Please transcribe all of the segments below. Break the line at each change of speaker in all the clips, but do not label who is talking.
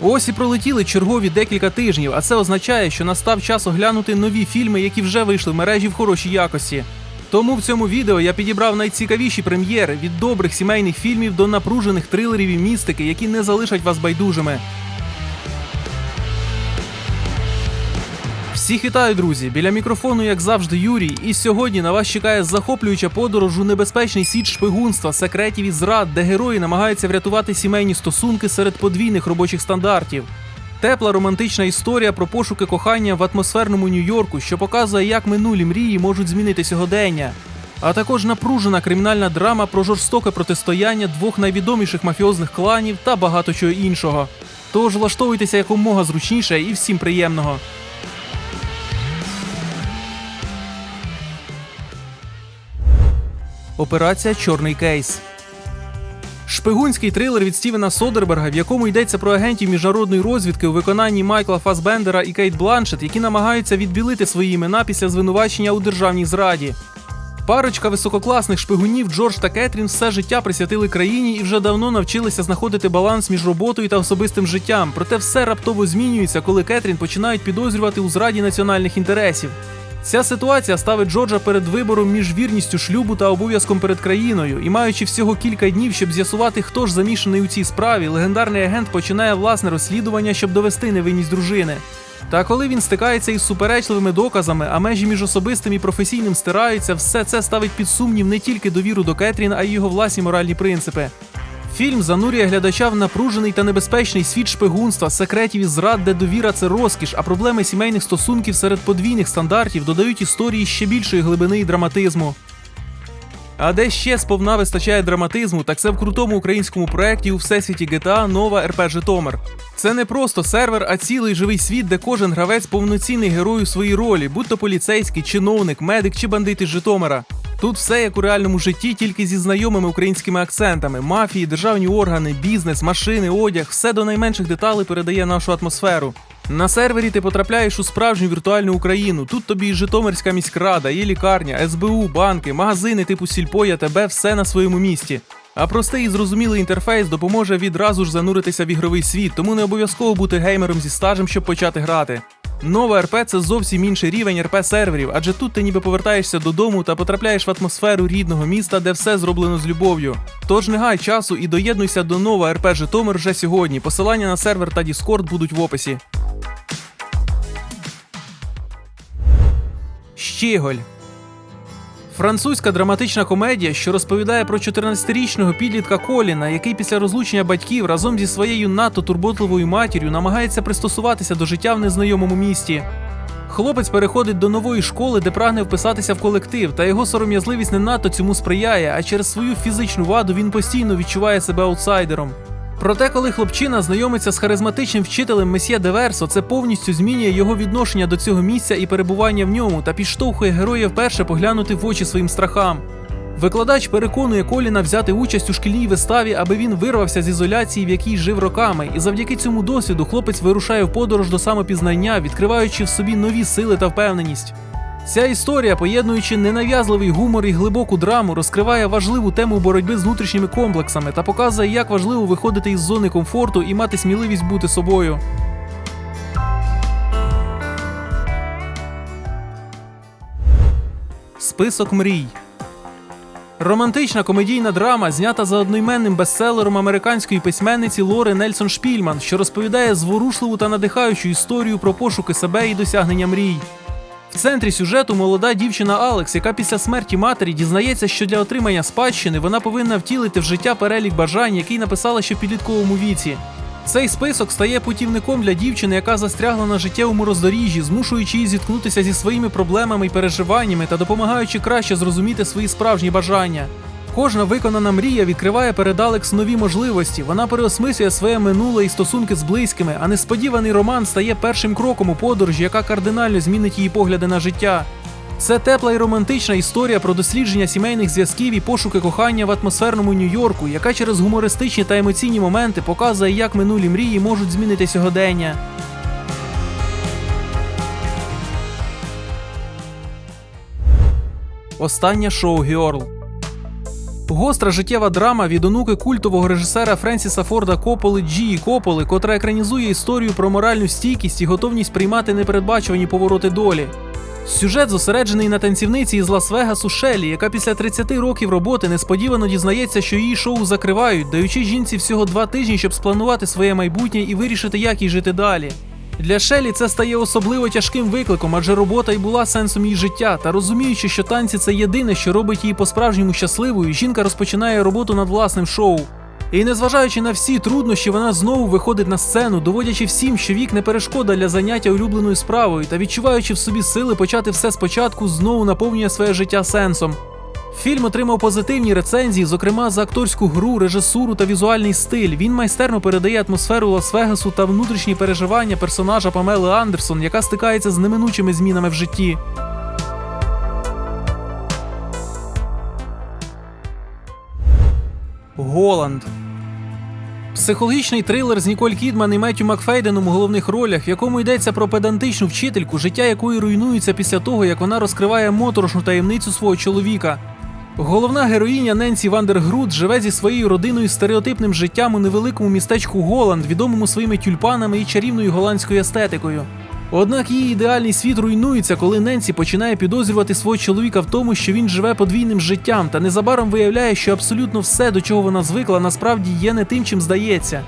Ось і пролетіли чергові декілька тижнів, а це означає, що настав час оглянути нові фільми, які вже вийшли в мережі в хорошій якості. Тому в цьому відео я підібрав найцікавіші прем'єри від добрих сімейних фільмів до напружених трилерів і містики, які не залишать вас байдужими. Всіх вітаю, друзі! Біля мікрофону, як завжди, Юрій. І сьогодні на вас чекає захоплююча подорож у небезпечний світ шпигунства, секретів і зрад, де герої намагаються врятувати сімейні стосунки серед подвійних робочих стандартів. Тепла романтична історія про пошуки кохання в атмосферному Нью-Йорку, що показує, як минулі мрії можуть змінити сьогодення. А також напружена кримінальна драма про жорстоке протистояння двох найвідоміших мафіозних кланів та багато чого іншого. Тож влаштовуйтеся якомога зручніше і всім приємного. Операція Чорний кейс. Шпигунський трилер від Стівена Содерберга, в якому йдеться про агентів міжнародної розвідки у виконанні Майкла Фасбендера і Кейт Бланшет, які намагаються відбілити свої імена після звинувачення у державній зраді. Парочка висококласних шпигунів Джордж та Кетрін все життя присвятили країні і вже давно навчилися знаходити баланс між роботою та особистим життям. Проте все раптово змінюється, коли Кетрін починають підозрювати у зраді національних інтересів. Ця ситуація ставить Джорджа перед вибором між вірністю шлюбу та обов'язком перед країною, і маючи всього кілька днів, щоб з'ясувати, хто ж замішаний у цій справі, легендарний агент починає власне розслідування, щоб довести невинність дружини. Та коли він стикається із суперечливими доказами, а межі між особистим і професійним стираються, все це ставить під сумнів не тільки довіру до Кетрін, а й його власні моральні принципи. Фільм занурює глядача в напружений та небезпечний світ шпигунства, секретів і зрад, де довіра це розкіш, а проблеми сімейних стосунків серед подвійних стандартів додають історії ще більшої глибини і драматизму. А де ще сповна вистачає драматизму, так це в крутому українському проєкті у всесвіті GTA Нова РП Житомир. Це не просто сервер, а цілий живий світ, де кожен гравець повноцінний герой у своїй ролі, будь то поліцейський, чиновник, медик чи бандит із Житомира. Тут все як у реальному житті, тільки зі знайомими українськими акцентами: мафії, державні органи, бізнес, машини, одяг, все до найменших деталей передає нашу атмосферу. На сервері ти потрапляєш у справжню віртуальну Україну. Тут тобі і Житомирська міськрада, є лікарня, СБУ, банки, магазини типу Сільпо, я тебе все на своєму місці. А простий і зрозумілий інтерфейс допоможе відразу ж зануритися в ігровий світ, тому не обов'язково бути геймером зі стажем, щоб почати грати. Нова РП це зовсім інший рівень РП серверів, адже тут ти ніби повертаєшся додому та потрапляєш в атмосферу рідного міста, де все зроблено з любов'ю. Тож не гай часу і доєднуйся до нова РП Житомир вже сьогодні. Посилання на сервер та Discord будуть в описі. Щеголь. Французька драматична комедія, що розповідає про 14-річного підлітка Коліна, який після розлучення батьків разом зі своєю надто турботливою матір'ю намагається пристосуватися до життя в незнайомому місті. Хлопець переходить до нової школи, де прагне вписатися в колектив, та його сором'язливість не надто цьому сприяє, а через свою фізичну ваду він постійно відчуває себе аутсайдером. Проте, коли хлопчина знайомиться з харизматичним вчителем Месьє Деверсо, це повністю змінює його відношення до цього місця і перебування в ньому та підштовхує героя вперше поглянути в очі своїм страхам. Викладач переконує Коліна взяти участь у шкільній виставі, аби він вирвався з ізоляції, в якій жив роками, і завдяки цьому досвіду хлопець вирушає в подорож до самопізнання, відкриваючи в собі нові сили та впевненість. Ця історія, поєднуючи ненав'язливий гумор і глибоку драму, розкриває важливу тему боротьби з внутрішніми комплексами та показує, як важливо виходити із зони комфорту і мати сміливість бути собою. Список мрій. Романтична комедійна драма знята за одноіменним бестселером американської письменниці Лори Нельсон Шпільман, що розповідає зворушливу та надихаючу історію про пошуки себе і досягнення мрій. В центрі сюжету молода дівчина Алекс, яка після смерті матері дізнається, що для отримання спадщини вона повинна втілити в життя перелік бажань, який написала ще в підлітковому віці. Цей список стає путівником для дівчини, яка застрягла на життєвому роздоріжжі, змушуючи її зіткнутися зі своїми проблемами і переживаннями та допомагаючи краще зрозуміти свої справжні бажання. Кожна виконана мрія відкриває перед Алекс нові можливості. Вона переосмислює своє минуле і стосунки з близькими, а несподіваний роман стає першим кроком у подорожі, яка кардинально змінить її погляди на життя. Це тепла і романтична історія про дослідження сімейних зв'язків і пошуки кохання в атмосферному Нью-Йорку, яка через гумористичні та емоційні моменти показує, як минулі мрії можуть змінити сьогодення. Останнє шоу Георл. Гостра життєва драма від онуки культового режисера Френсіса Форда Кополи Джі Кополи, котра екранізує історію про моральну стійкість і готовність приймати непередбачувані повороти долі. Сюжет зосереджений на танцівниці із Лас-Вегасу Шелі, яка після 30 років роботи несподівано дізнається, що її шоу закривають, даючи жінці всього два тижні, щоб спланувати своє майбутнє і вирішити, як їй жити далі. Для Шелі це стає особливо тяжким викликом, адже робота й була сенсом її життя. Та розуміючи, що танці це єдине, що робить її по-справжньому щасливою, жінка розпочинає роботу над власним шоу. І незважаючи на всі труднощі, вона знову виходить на сцену, доводячи всім, що вік не перешкода для заняття улюбленою справою та відчуваючи в собі сили почати все спочатку, знову наповнює своє життя сенсом. Фільм отримав позитивні рецензії, зокрема за акторську гру, режисуру та візуальний стиль. Він майстерно передає атмосферу Лас-Вегасу та внутрішні переживання персонажа Памели Андерсон, яка стикається з неминучими змінами в житті. Голланд. Психологічний трилер з Ніколь Кідман і Меттю Макфейденом у головних ролях, в якому йдеться про педантичну вчительку, життя якої руйнується після того, як вона розкриває моторошну таємницю свого чоловіка. Головна героїня Ненсі Вандергрут живе зі своєю родиною стереотипним життям у невеликому містечку Голланд, відомому своїми тюльпанами і чарівною голландською естетикою. Однак її ідеальний світ руйнується, коли Ненсі починає підозрювати свого чоловіка в тому, що він живе подвійним життям, та незабаром виявляє, що абсолютно все, до чого вона звикла, насправді є не тим, чим здається.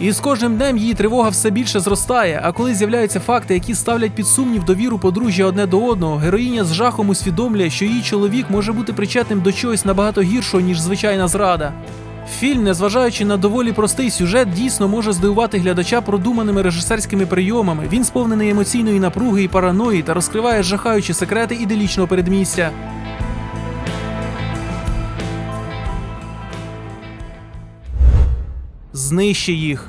І з кожним днем її тривога все більше зростає. А коли з'являються факти, які ставлять під сумнів довіру подружжя одне до одного, героїня з жахом усвідомлює, що її чоловік може бути причетним до чогось набагато гіршого, ніж звичайна зрада. Фільм, незважаючи на доволі простий сюжет, дійсно може здивувати глядача продуманими режисерськими прийомами. Він сповнений емоційної напруги і параної та розкриває жахаючі секрети іделічного передмістя. Знищи їх.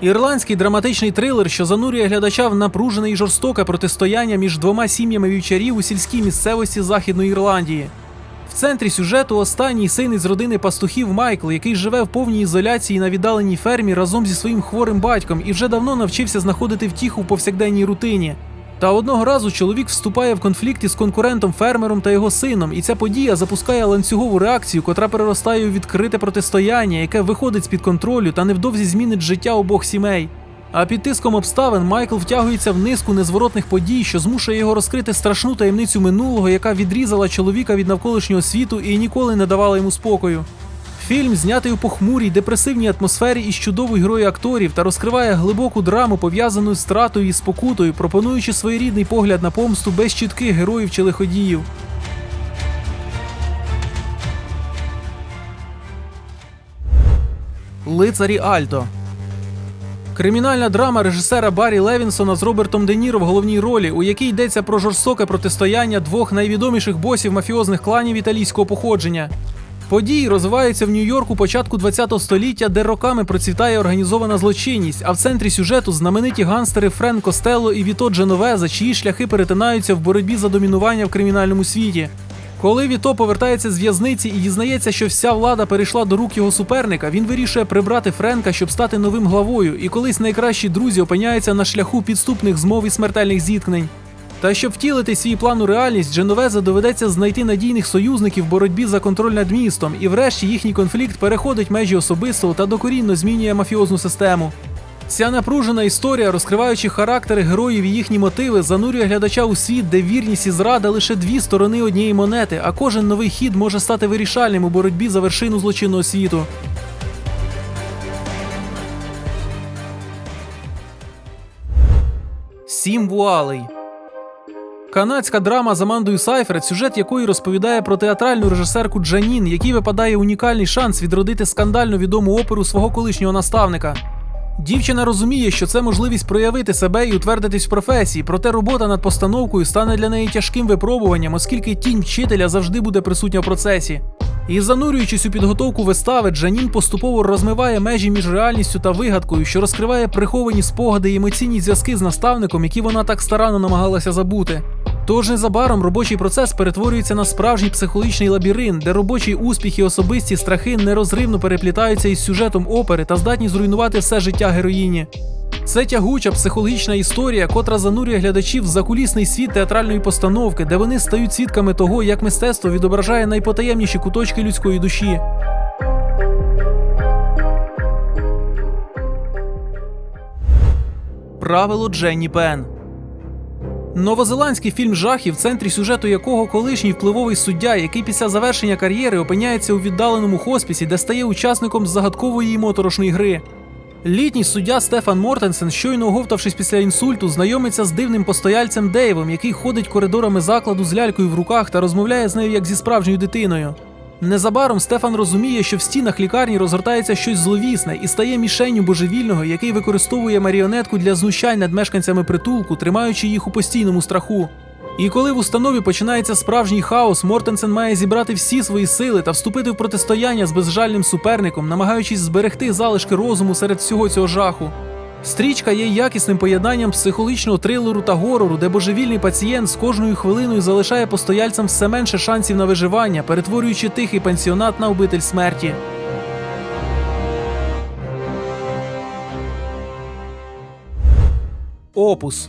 Ірландський драматичний трилер, що занурює глядача в напружене і жорстоке протистояння між двома сім'ями вівчарів у сільській місцевості Західної Ірландії. В центрі сюжету останній син із родини пастухів Майкл, який живе в повній ізоляції на віддаленій фермі разом зі своїм хворим батьком і вже давно навчився знаходити втіху в повсякденній рутині. Та одного разу чоловік вступає в конфлікт із конкурентом фермером та його сином, і ця подія запускає ланцюгову реакцію, котра переростає у відкрите протистояння, яке виходить з під контролю та невдовзі змінить життя обох сімей. А під тиском обставин Майкл втягується в низку незворотних подій, що змушує його розкрити страшну таємницю минулого, яка відрізала чоловіка від навколишнього світу і ніколи не давала йому спокою. Фільм знятий у похмурій, депресивній атмосфері із чудовою грою акторів та розкриває глибоку драму, пов'язану з стратою і спокутою, пропонуючи своєрідний погляд на помсту без чітких героїв чи лиходіїв. Лицарі Альто. Кримінальна драма режисера Баррі Левінсона з Робертом Де Ніро в головній ролі, у якій йдеться про жорстоке протистояння двох найвідоміших босів мафіозних кланів італійського походження. Події розвиваються в Нью-Йорку початку ХХ століття, де роками процвітає організована злочинність, а в центрі сюжету знамениті ганстери Френ Костелло і Віто Дженовеза, чиї шляхи перетинаються в боротьбі за домінування в кримінальному світі. Коли Віто повертається з в'язниці і дізнається, що вся влада перейшла до рук його суперника, він вирішує прибрати Френка, щоб стати новим главою, і колись найкращі друзі опиняються на шляху підступних змов і смертельних зіткнень. Та щоб втілити свій план у реальність, Дженовеза доведеться знайти надійних союзників в боротьбі за контроль над містом, і врешті їхній конфлікт переходить межі особистого та докорінно змінює мафіозну систему. Ця напружена історія, розкриваючи характери героїв і їхні мотиви, занурює глядача у світ, де вірність і зрада лише дві сторони однієї монети, а кожен новий хід може стати вирішальним у боротьбі за вершину злочинного світу. Сім вуалей. Канадська драма з Амандою Сайфред, сюжет якої розповідає про театральну режисерку Джанін, якій випадає унікальний шанс відродити скандально відому оперу свого колишнього наставника. Дівчина розуміє, що це можливість проявити себе і утвердитись в професії, проте робота над постановкою стане для неї тяжким випробуванням, оскільки тінь вчителя завжди буде присутня в процесі. І занурюючись у підготовку вистави, Джанін поступово розмиває межі між реальністю та вигадкою, що розкриває приховані спогади і емоційні зв'язки з наставником, які вона так старанно намагалася забути. Тож незабаром робочий процес перетворюється на справжній психологічний лабіринт, де робочий успіх і особисті страхи нерозривно переплітаються із сюжетом опери та здатні зруйнувати все життя героїні. Це тягуча психологічна історія, котра занурює глядачів в закулісний світ театральної постановки, де вони стають свідками того, як мистецтво відображає найпотаємніші куточки людської душі. Правило Дженні Пен. Новозеландський фільм жахів, в центрі сюжету якого колишній впливовий суддя, який після завершення кар'єри опиняється у віддаленому хоспісі, де стає учасником загадкової моторошної гри. Літній суддя Стефан Мортенсен, щойно оговтавшись після інсульту, знайомиться з дивним постояльцем Дейвом, який ходить коридорами закладу з лялькою в руках та розмовляє з нею як зі справжньою дитиною. Незабаром Стефан розуміє, що в стінах лікарні розгортається щось зловісне і стає мішенню божевільного, який використовує маріонетку для знущань над мешканцями притулку, тримаючи їх у постійному страху. І коли в установі починається справжній хаос, Мортенсен має зібрати всі свої сили та вступити в протистояння з безжальним суперником, намагаючись зберегти залишки розуму серед всього цього жаху. Стрічка є якісним поєднанням психологічного трилеру та горору, де божевільний пацієнт з кожною хвилиною залишає постояльцям все менше шансів на виживання, перетворюючи тихий пансіонат на обитель смерті. Опус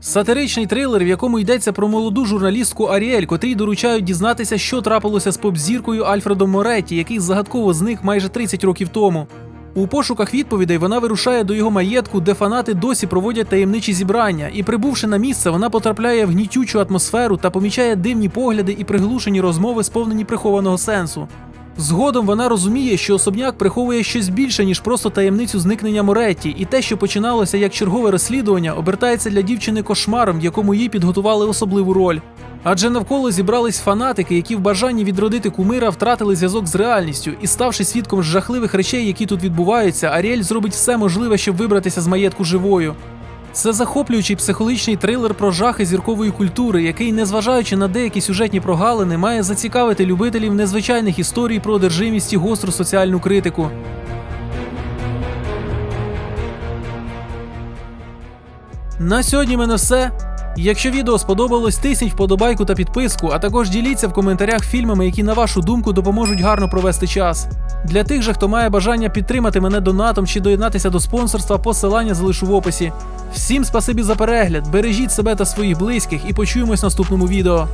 Сатиричний трилер, в якому йдеться про молоду журналістку Аріель, котрій доручають дізнатися, що трапилося з поп-зіркою Альфредом Моретті, який загадково зник майже 30 років тому. У пошуках відповідей вона вирушає до його маєтку, де фанати досі проводять таємничі зібрання, і, прибувши на місце, вона потрапляє в гнітючу атмосферу та помічає дивні погляди і приглушені розмови, сповнені прихованого сенсу. Згодом вона розуміє, що особняк приховує щось більше, ніж просто таємницю зникнення Моретті, і те, що починалося як чергове розслідування, обертається для дівчини кошмаром, в якому їй підготували особливу роль. Адже навколо зібрались фанатики, які в бажанні відродити кумира втратили зв'язок з реальністю, і ставши свідком жахливих речей, які тут відбуваються, Аріель зробить все можливе, щоб вибратися з маєтку живою. Це захоплюючий психологічний трилер про жахи зіркової культури, який, незважаючи на деякі сюжетні прогалини, має зацікавити любителів незвичайних історій про одержимість і гостру соціальну критику. На сьогодні мене все. Якщо відео сподобалось, тисніть вподобайку та підписку, а також діліться в коментарях фільмами, які, на вашу думку, допоможуть гарно провести час. Для тих же, хто має бажання підтримати мене донатом чи доєднатися до спонсорства, посилання залишу в описі. Всім спасибі за перегляд, бережіть себе та своїх близьких і почуємось в наступному відео.